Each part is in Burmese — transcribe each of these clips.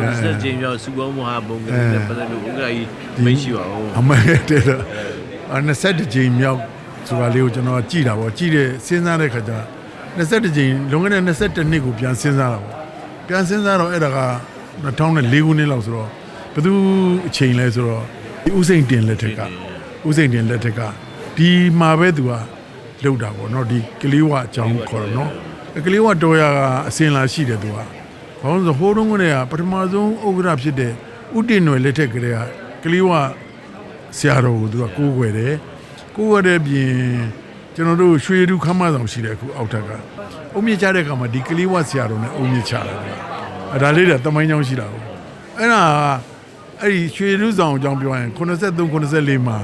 ကျင်စီကိုဆက်ကျင်ပြောစူပေါင်းမဟာဘုံကလေးနဲ့ပတ်သက်လို့ဥက္ကဋ္ဌကြီးမိတ်ရှိပါဦးအမှန်တဲ့တော့အဲ21ကြိမ်မြောက်ဆိုတာလေးကိုကျွန်တော်ကြည်တာပေါ့ကြည်တဲ့စဉ်းစားတဲ့ခါကျ21ကြိမ်လွန်ခဲ့တဲ့22နှစ်ကိုပြန်စဉ်းစားတာပေါ့ပြန်စဉ်းစားတော့အဲ့ဒါက2004ခုနှစ်လောက်ဆိုတော့ဘယ်သူအချိန်လဲဆိုတော့ဒီဥစိန်တင်လက်ထက်ကဥစိန်တင်လက်ထက်ကဒီမှာပဲသူကလောက်တာပေါ့နော်ဒီကလေးဝအကြောင်းခေါ်တော့နော်အဲ့ကလေးဝတော်ရကအစင်လာရှိတယ်သူက ဘာလို့လဲဆိုဟိုးတုန်းကတည်းကပထမဆုံးဥက္ကဋ္ဌဖြစ်တဲ့ဥတည်နယ်လက်ထက်ကလေးကကလေးဝဆရာတော်ကိုသူကကိုးကွယ်တယ်ကိုးကွယ်တဲ့ပြင်ကျွန်တော်တို့ရွှေရူခမ်းမဆောင်ရှိတယ်အခုအောက်ထက်ကအုံမြင့်ချတဲ့အခါမှာဒီကလေးဝဆရာတော်နဲ့အုံမြင့်ချတာကွာအဲဒါလေးတော့တမိုင်းချောင်းရှိတာကိုအဲ့ဒါကအဲ့ဒီရွှေရူဆောင်အကြောင်းပြောရင်83 84မှာ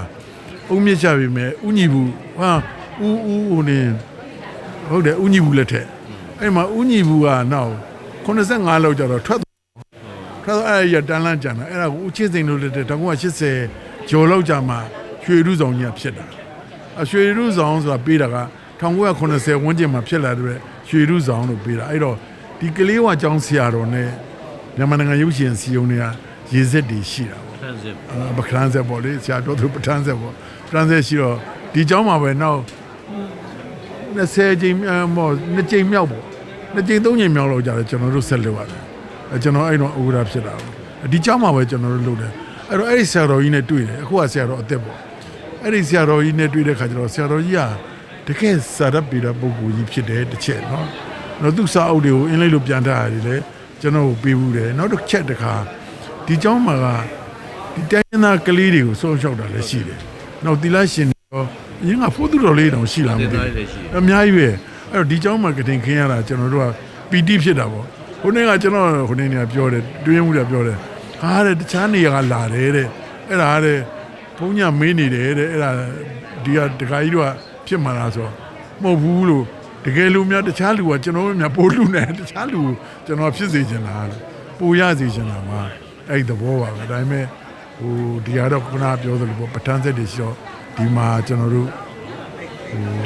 အုံမြင့်ချပြီမဲ့ဥညီဘူးဟာဥဥဟိုနေဟုတ်တယ်ဥညီဘူးလက်ထက်အဲ့မှာဥညီဘူးကနောက် 85လောက်ကြတော့ထွက်ထွက်တော့အဲ့ရတန်လန့်ကြံတာအဲ့ဒါကိုဦးချစ်စိန်လို့လက်တဲ့1980ကျော်လောက်ကြမှာရွှေရုဆောင်ကြီးဖြစ်တာအရွှေရုဆောင်ဆိုတာပေးတာက1980ဝန်းကျင်မှာဖြစ်လာတဲ့ရွှေရုဆောင်လို့ပေးတာအဲ့တော့ဒီကလေးဝါကျောင်းဆရာတော်နဲ့မြန်မာနိုင်ငံရုပ်ရှင်စီယုံတွေကရေစက်တွေရှိတာပေါ့ပထန်းဆက်ပထန်းဆက်ပေါ့လေဆရာပြောသူပထန်းဆက်ပေါ့ပထန်းဆက်ရှိတော့ဒီကျောင်းမှာပဲနောက်20ချိန်မော်2ချိန်မြောက်ပေါ့ 2ချိန်3ချိန်မြောက်လောက်ကြာတယ်ကျွန်တော်တို့ဆက်လုပ်ရတယ်အဲကျွန်တော်အဲ့တော့ဥက္ကဋ္ဌဖြစ်တာပေါ့ဒီเจ้าမှာပဲကျွန်တော်တို့လုပ်တယ်အဲ့တော့အဲ့ဒီဆရာတော်ကြီးနဲ့တွေ့တယ်အခုကဆရာတော်အသက်ပေါ့အဲ့ဒီဆရာတော်ကြီးနဲ့တွေ့တဲ့ခါကျတော့ဆရာတော်ကြီးကတကယ်စာရပေတာပုဂ္ဂိုလ်ကြီးဖြစ်တယ်တစ်ချက်နော်တော့သူစာအုပ်တွေကိုအင်းလိုက်လို့ပြန်ထားရတယ်လေကျွန်တော်ကိုပေးဘူးတယ်နောက်တစ်ချက်တစ်ခါဒီเจ้าမှာက ဒီတိုင်းရင်းသားကလေးတွေကိုစောရှောက်တာလည်းရှိတယ်။နောက်တီလာရှင်တွေရောအရင်ကဖိုးသူတော်လေးတောင်ရှိလာမသိဘူး။အများကြီးပဲ။ အဲ့တော့ဒီကြောင်း marketing ခင်းရတာကျွန်တော်တို့ကပီတိဖြစ်တာပေါ့ဟိုနေ့ကကျွန်တော်ဟိုနေ့နေပြောတယ်တွင်းမှုတွေပြောတယ်ဟာတဲ့တခြားနေရာကလာတယ်တဲ့အဲ့ဒါတဲ့ဘုံညာမင်းနေတယ်တဲ့အဲ့ဒါဒီကတခါကြီးတို့ကဖြစ်မှလားဆိုမဟုတ်ဘူးလို့တကယ်လို့များတခြားလူကကျွန်တော်တို့များပိုးလူနေတခြားလူကျွန်တော်ဖြစ်စေချင်တာလို့ပိုရစေချင်တာမှာအဲ့ဒီသဘောပါပဲဒါပေမဲ့ဟိုဒီကတော့ခုနပြောသလိုပေါ့ပဋ္ဌာန်းဆက်တွေရှိတော့ဒီမှာကျွန်တော်တို့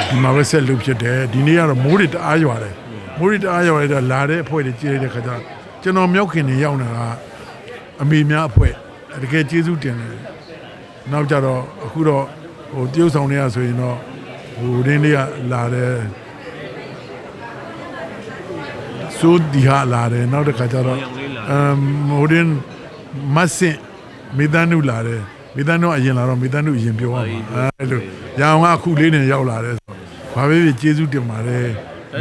ဒီမှာပဲဆက်လုပ်ဖြစ်တယ်ဒီနေ့ကတော့မိုးတွေတအားရွာတယ်မိုးတွေတအားရွာရတော့လာတဲ့အဖွဲ့တွေကြည့်ရတဲ့ခါကျတော့ကျွန်တော်မြောက်ခင်နေရောက်နေတာကအမေများအဖွဲ့တကယ်ကျေးဇူးတင်တယ်နောက်ကြတော့အခုတော့ဟိုတရုတ်ဆောင်တွေကဆိုရင်တော့ဟိုရင်းလေးကလာတယ်စိုးဒီဟာလာတယ်နောက်တစ်ခါကျတော့အမ်ဟိုရင်မတ်စင်မေတ္တနုလာတယ် မေတ္တနုအရင်လာတော့မေတ္တနုအရင်ပြောရမှာအဲလိုရအောင်ကအခုလေးနဲ့ရောက်လာတယ်ဆိုဘာပဲဖြစ်ကျေးဇူးတင်ပါတယ်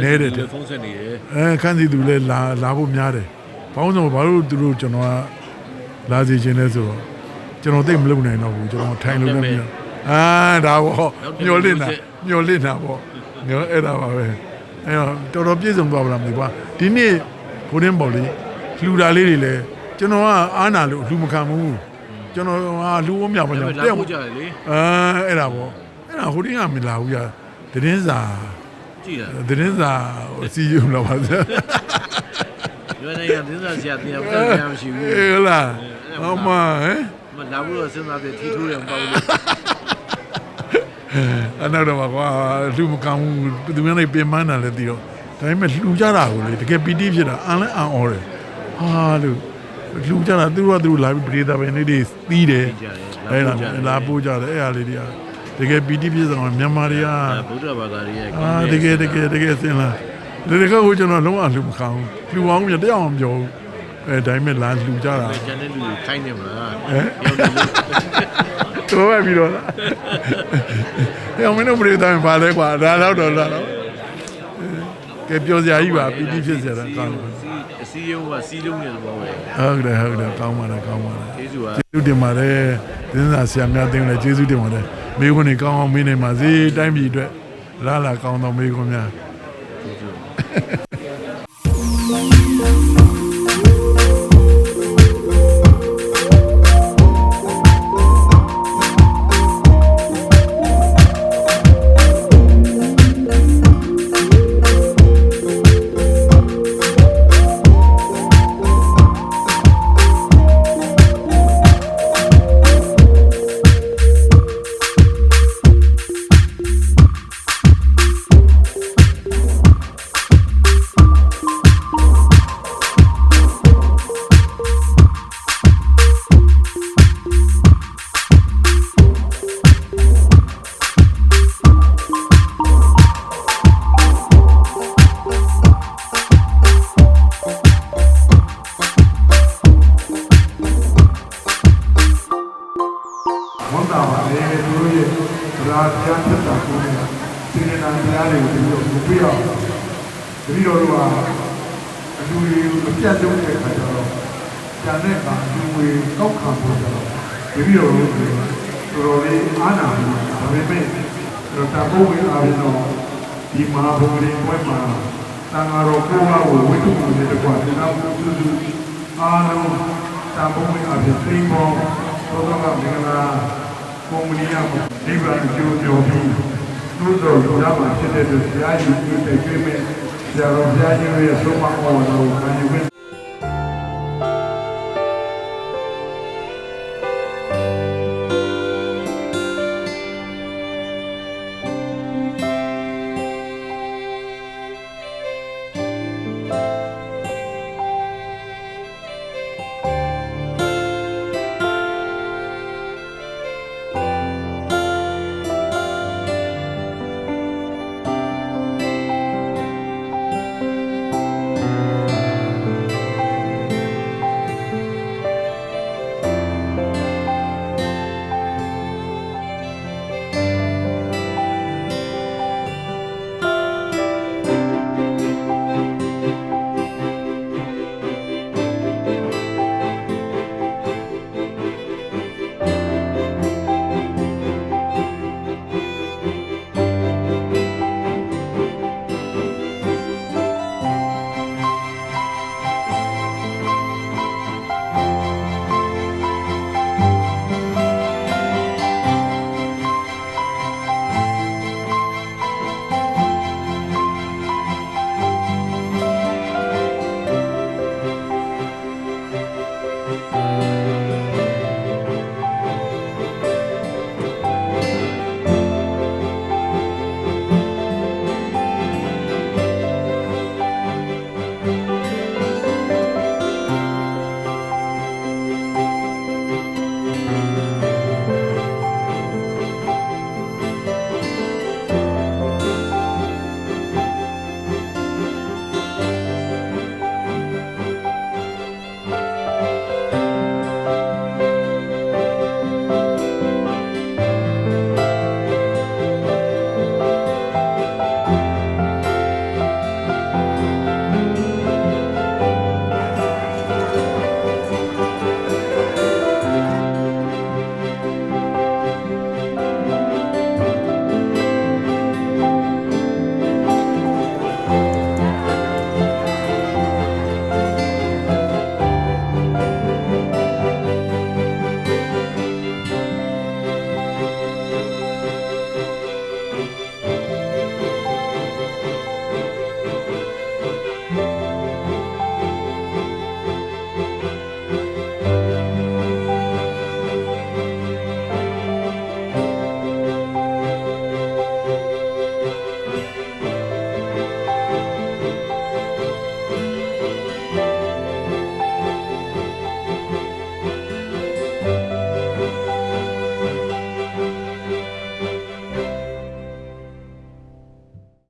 နဲတယ်တဲ့ဖုန်းဆက်နေတယ်အဲခန်းစီသူလည်းလာလာဖို့များတယ်ဘောင်းဆောင်ဘာလို့သူတို့ကျွန်တော်ကလာစီခြင်းလဲဆိုတော့ကျွန်တော်သိပ်မလုပ်နိုင်တော့ဘူးကျွန်တော်ထိုင်လို့လည်းမရအာဒါပေါ့ညှော်လင့်တာညှော်လင့်တာပေါ့ညှော်အဲ့ဒါပါပဲအဲ့တော့တော်တော်ပြည့်စုံသွားပါလားမသိဘူးကွာဒီနေ့ကိုရင်းပေါ့လေလှူတာလေးတွေလည်းကျွန်တော်ကအားနာလို့လှူမခံဘူး ကျွန်တော်ဟာလှူဝမြောက်ပါဒါကြောပေင်မဲ့လာတဲ့ဖို့ကြတယ်လေအဲအဲ့ဒါပေါ့အဲ့ဒါဟိုတင်းကမလာဘူးရတင်းစာကြည့်ရတင်းစာဟိုစီယူလာပါစရွေးနိုင်ငံသင်းစာဆရာတင်အောင်တက်ရမရှိဘူးအေးလားဟောမဟမ်မလာဘူးတော့စဉ်းစားတယ်ထီထိုးတယ်မပေါ့ဘူးအနောက်တော့ပါကွာလူမကောင်းဘူးဘယ်သူမှလည်းပြင်ပန်းတာလည်းသိတော့ဒါပေမဲ့လူကြတာကိုလေတကယ်ပီတိဖြစ်တာအန်လဲအန်အော်တယ်ဟာလူ လူကြတာသူတို့ကသူတို့လာပြီးပရိသတ်ပဲနေတွေသီးတယ်အဲ့ဒါလာပို့ကြတယ်အဲ့ဟာလေးတွေကတကယ်ပီတိဖြစ်ဆောင်မြန်မာတွေကဗုဒ္ဓဘာသာရဲ့အာတကယ်တကယ်တကယ်စင်လာဒီတကယ်ဟိုကျွန်တော်လုံးဝလူမကောင်းဘူးလူအောင်မြတ်တရားအောင်ပြောဘူးအဲဒါပေမဲ့လာလူကြတာကျန်တဲ့လူခိုင်းနေမလားတော်ပဲပြီးတော့လားဟဲ့မင်းတို့ပြည်တိုင်းပါလဲကွာဒါတော့တော့လား ကဲပြောစရာကြီးပါပီတိဖြစ်စရာကောင်းတယ်အစည်းအဝေးကစီးလုံးနေသဘောပဲဟုတ်တယ်ဟုတ်တယ်ကောင်းပါလားကောင်းပါလားကျေးဇူးပါကျေးဇူးတင်ပါတယ်သင်းစာဆရာများတင်လည်းကျေးဇူးတင်ပါတယ်မိခွန်းတွေကောင်းအောင်မင်းနေပါစေတိုင်းပြည်အတွက်လာလာကောင်းသောမိခွန်းများကျေးဇူး ရားပြတ်တာကိုစေတနာတရားတွေကိုပြီးတော့ပြီးတော့တတိတော်တို့ဟာအလူတွေကိုမပြတ်တုံးတဲ့အခါကျတော့ကျန်တဲ့ကအလူတွေကောက်ခံဖို့ကျတော့တတိတော်တို့ကတော်တော်လေးအားနာမှုဒါပေမဲ့တော့တဘိုးဝင်အားဖြင့်တော့ဒီမဟာဘုရင်ဘွဲမှာတန်ဃာတော်ကိုယ်ကဝိတ္တုကိုတကွာသနာပုစုစုအားလုံးတဘိုးဝင်အားဖြင့်သိမ်းပေါ်သောသောကမင်္ဂလာ ကုမ္ပဏီရနိဗ္ဗာန်ကျိုးကျော်ပြီးသို့တော်ရမှာဖြစ်တဲ့အတွက်ဘုရားကြီးကိုတည်ကျွေးမဲ့ဆရာတော်ဘုရားကြီးရဲ့ဆုံးမဩဝါဒကိုခံယူခွင့်